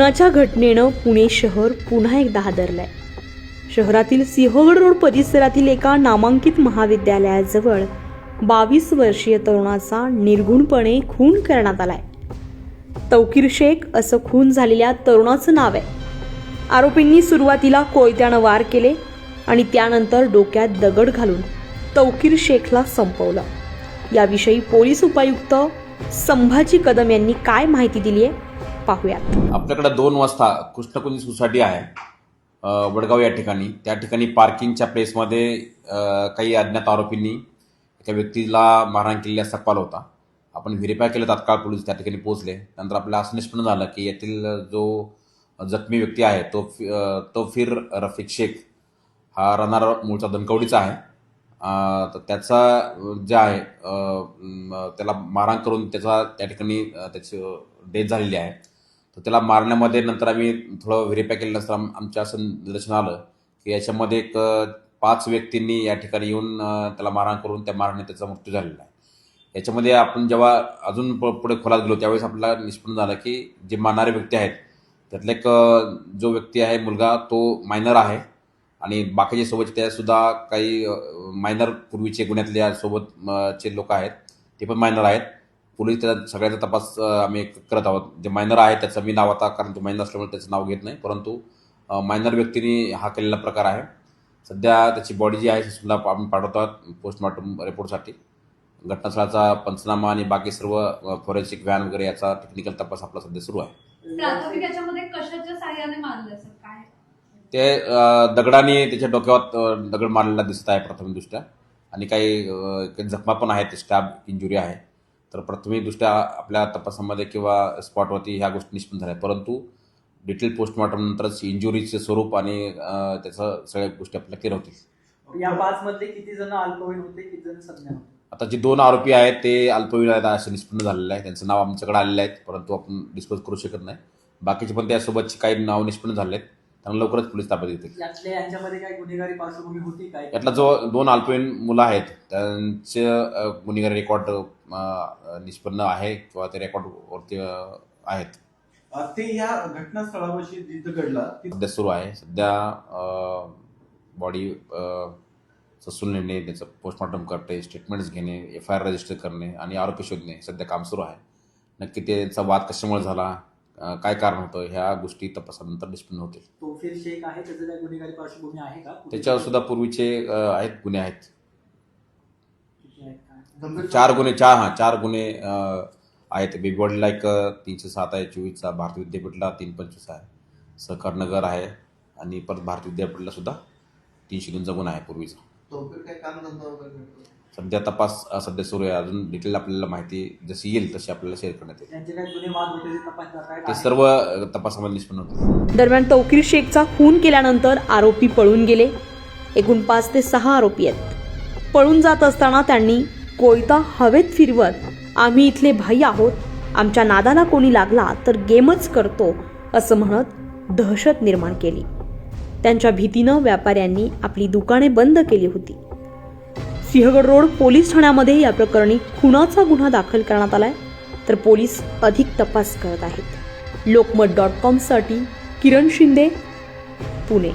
खुनाच्या घटनेनं पुणे शहर पुन्हा एकदा हादरलंय. शहरातील सिंहगड रोड परिसरातील एका नामांकित महाविद्यालयाजवळ बावीस वर्षीय तरुणाचा निर्घुणपणे खून करण्यात आलाय. तौकीर शेख असं खून झालेल्या तरुणाचं नाव आहे. आरोपींनी सुरुवातीला कोयत्यानं वार केले आणि त्यानंतर डोक्यात दगड घालून तौकीर शेखला संपवलं. याविषयी पोलीस उपायुक्त संभाजी कदम यांनी काय माहिती दिली आहे पाहूयात. आपल्याकडे दोन वाजता कृष्णकुंज सोसायटी आहे. वडगाव या ठिकाणी. त्या ठिकाणी पार्किंगच्या प्लेसमध्ये काही अज्ञात आरोपींनी एका व्यक्तीला मारहाण केलेला असता कॉल होता. आपण व्हेरीफाय केलं तात्काळ पोलीस त्या ठिकाणी पोहोचले. नंतर आपल्याला असं निष्पन्न झालं की येथील जो जखमी व्यक्ती आहे तो फि- तो फिर रफिक शेख. हा राहणारा मूळचा दणकवडीचा आहे. तर त्याचा जे आहे त्याला मारहाण करून त्याचा त्या ठिकाणी त्याची डेथ झालेली आहे. तर त्याला मारण्यामध्ये नंतर आम्ही थोडं व्हेरीफाय केलं नसतं. आम- आमच्या असं निदर्शन आलं की याच्यामध्ये एक पाच व्यक्तींनी या ठिकाणी येऊन त्याला मारहाण करून त्या मारहाणे त्याचा मृत्यू झालेला आहे. याच्यामध्ये आपण जेव्हा अजून प- पुढे खोलात गेलो त्यावेळेस आपल्याला निष्पन्न झालं की जे मारणारे व्यक्ती आहेत त्यातला एक जो व्यक्ती आहे मुलगा तो मायनर आहे. आणि बाकीचे सोबतचे त्यासुद्धा काही मायनर पूर्वीचे गुन्ह्यातल्या सोबतचे लोक आहेत ते पण मायनर आहेत. पोलीस त्याचा सगळ्याचा तपास आम्ही करत आहोत. जे मायनर आहे त्याचं मी नाव आता कारण तो मायनर असल्यामुळे त्याचं नाव घेत नाही. परंतु मायनर व्यक्तीने हा केलेला प्रकार आहे. सध्या त्याची बॉडी जी आहे ती सुद्धा आपण पाठवतो आहोत पोस्टमॉर्टम रिपोर्टसाठी घटनास्थळाचा पंचनामा आणि बाकी सर्व फॉरेन्सिक व्हॅन वगैरे याचा टेक्निकल तपास आपला सध्या सुरू आहे. ते दगडाने त्याच्या डोक्यावर दगड मारलेला दिसत आहे प्राथमिकदृष्ट्या आणि काही जखमा पण आहेत स्टॅब इंजुरी आहे. तर प्राथमिकदृष्ट्या आपल्या तपासामध्ये किंवा स्पॉटवरती ह्या गोष्टी निष्पन्न झाल्या परंतु डिटेल पोस्टमॉर्टम नंतरच इंजुरीचे स्वरूप आणि त्याचं सगळ्या गोष्टी आपल्याला क्लिअर होतील. या पाच मधले किती जण अल्पवयीन होते किती जण संज्ञा आता जे दोन आरोपी आहेत ते अल्पवयीन आहेत असं निष्पन्न झालेलं आहे त्यांचं नाव आमच्याकडे आलेलं आहे परंतु आपण डिस्क्लोज करू शकत नाही. बाकीचे पण त्यासोबतचे काही नाव निष्पन्न झाले आहेत त्यांना लवकरच पोलीस ताब्यात घेतील. यातल्या यांच्यामध्ये काही गुन्हेगारी पार्श्वभूमी होती काय? यातला जो दोन अल्पवयीन मुलं आहेत त्यांचे गुन्हेगारी रेकॉर्ड निष्पन्न आहे किंवा ते रेकॉर्डवरती आहेत. अ, ते या घडला. तिथं सध्या सुरू आहे. सध्या बॉडी ससून नेणे त्याचं पोस्टमॉर्टम करणे स्टेटमेंट्स घेणे एफ आय आर रजिस्टर करणे आणि आरोपी शोधणे सध्या काम सुरू आहे. नक्की त्यांचा वाद कशामुळे झाला? काय कारण होतं ह्या गोष्टी तपासानंतर निष्पन्न होतील. तोफीर शेख आहे त्याचं काही गुन्हेगारी पार्श्वभूमी आहे का? त्याच्यावर सुद्धा पूर्वीचे आहेत गुन्हे आहेत. चार गुन्हे चार हां चार गुन्हे आहेत. बेबीवाडीला एक तीनशे सात आहे चोवीसचा भारतीय विद्यापीठला तीन पंचवीस आहे. सहकारनगर आहे आणि परत भारतीय विद्यापीठला सुद्धा तीनशे दोनचा गुन्हा आहे पूर्वीचा. सध्या तपास अ, सध्या सुरू आहे. अजून डिटेल आपल्याला माहिती जशी येईल तशी आपल्याला शेअर करण्यात येईल. काही वाद होते ते तपास करतायत ते आहे. सर्व तपासामध्ये निष्पन्न होतील दरम्यान तौकीर शेखचा खून केल्यानंतर आरोपी पळून गेले. एकूण पाच ते सहा आरोपी आहेत. पळून जात असताना त्यांनी कोयता हवेत फिरवत आम्ही इथले भाई आहोत. आमच्या नादाला कोणी लागला तर गेमच करतो असं म्हणत दहशत निर्माण केली. त्यांच्या भीतीनं व्यापाऱ्यांनी आपली दुकाने बंद केली होती. सिंहगड रोड पोलीस ठाण्यामध्ये या प्रकरणी खुनाचा गुन्हा दाखल करण्यात आलाय. तर पोलीस अधिक तपास करत आहेत. लोकमत डॉट कॉमसाठी किरण शिंदे पुणे.